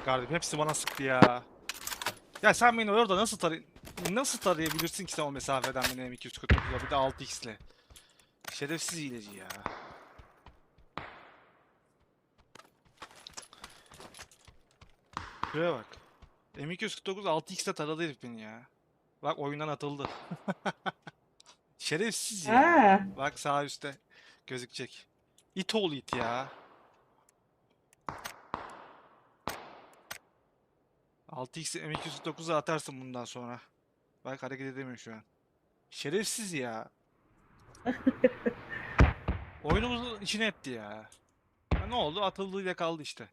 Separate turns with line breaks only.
çıkardım. Hepsi bana sıktı ya. Ya sen beni orada nasıl taray nasıl tarayabilirsin ki sen o mesafeden beni M249'la bir de 6x'le. Şerefsiz hileci ya. Şuraya bak. M249 6x'le taradı herif beni ya. Bak oyundan atıldı. Şerefsiz ya.
Ha.
Bak sağ üstte gözükecek. İt oğlu it ya. 6x M249'a atarsın bundan sonra. Bak hareket edemiyor şu an. Şerefsiz ya. Oyunumuzun içine etti ya. ya. Ne oldu? Atıldığıyla kaldı işte.